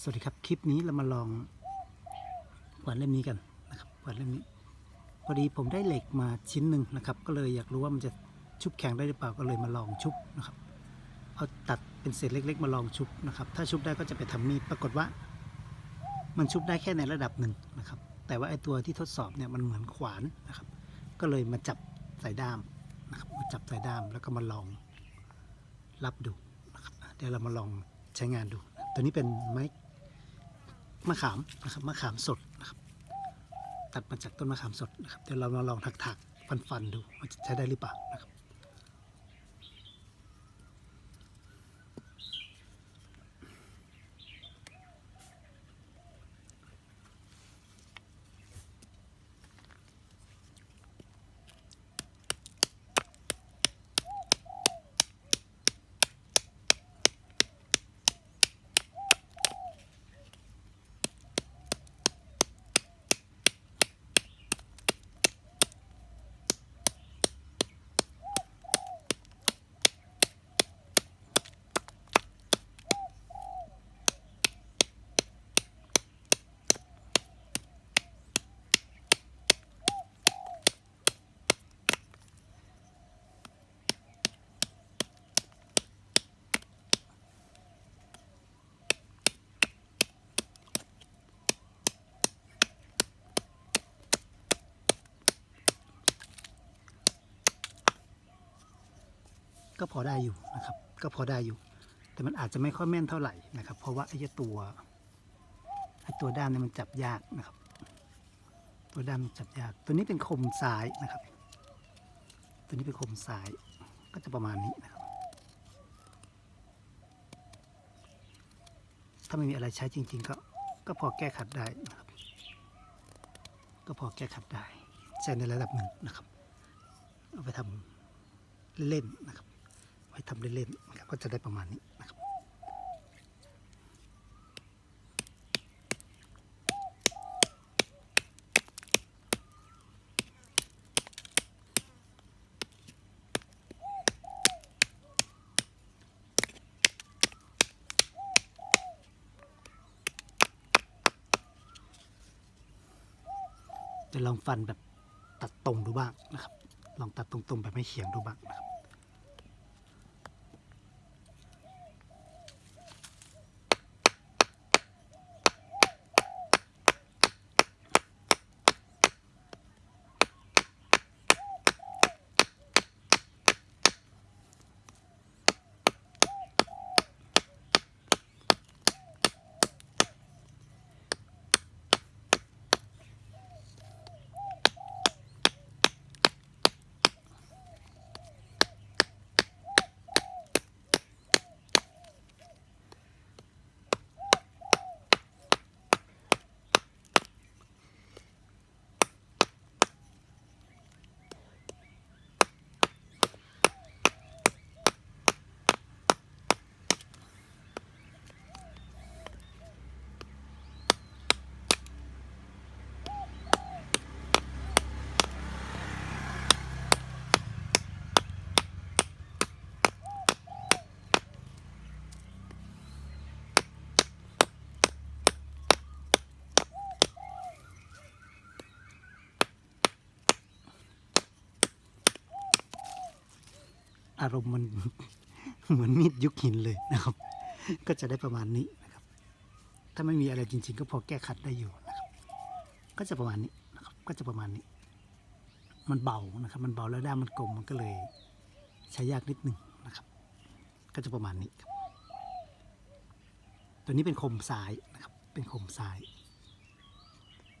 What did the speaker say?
สวัสดีครับ คลิปนี้เรามาลองขวานเล่มนี้กันนะครับขวานเล่มนี้ พอดีผมได้เหล็กมาชิ้นหนึ่งนะครับ ก็เลยอยากรู้ว่ามันจะชุบแข็งได้หรือเปล่าก็เลยมาลองชุบนะครับเอาตัดเป็นเศษเล็ก ๆ มาลองชุบนะครับ ถ้าชุบได้ก็จะไปทำมีดปรากฏว่า มันชุบได้แค่ในระดับหนึ่งนะครับ แต่ว่าไอตัวที่ทดสอบเนี่ยมันเหมือนขวานนะครับ ก็เลยมาจับสายด้ามนะครับมาจับสายด้ามแล้วก็มาลองรับดูนะครับเดี๋ยวเรามาลองใช้งานดู ตัวนี้เป็นไม้ มะขามนะครับมะขามสดนะครับตัดมาจากต้นมะขามสดนะครับเดี๋ยวเราลองถักๆฟันๆดูว่าจะใช้ได้หรือเปล่านะครับ ก็พอได้อยู่นะครับ ก็พอได้อยู่ แต่มันอาจจะไม่ค่อยแม่นเท่าไหร่นะครับ เพราะว่าไอ้ตัวไอ้ตัวด้ามเนี่ยมันจับยากนะครับ ตัวด้ามมันจับยาก ตัวนี้เป็นคมซ้ายนะครับ ตัวนี้เป็นคมซ้าย ก็จะประมาณนี้นะครับ ถ้าไม่มีอะไรใช้จริง ๆ ก็ก็พอแก้ขัดได้นะครับ ก็พอแก้ขัดได้ใช้ในระดับหนึ่งนะครับ เอาไปทำเล่นนะครับ ไว้ทำเล่นๆนะครับก็จะได้ประมาณนี้นะครับจะลองฟันแบบตัดตรงดูบ้างนะครับ ลองตัดตรงๆแบบไม่เฉียงดูบ้างนะครับ อารมณ์มัน เหมือนมีดยุคหินเลยนะครับ ก็จะได้ประมาณนี้นะครับ ถ้าไม่มีอะไรจริง ๆ ก็พอแก้ขัดได้อยู่นะครับ ก็จะประมาณนี้นะครับ ก็จะประมาณนี้ มันเบานะครับ มันเบาแล้วด้ามมันกลมมันก็เลยใช้ยากนิดนึงนะครับ ก็จะประมาณนี้ครับ ตัวนี้เป็นคมซ้ายนะครับ เป็นคมซ้าย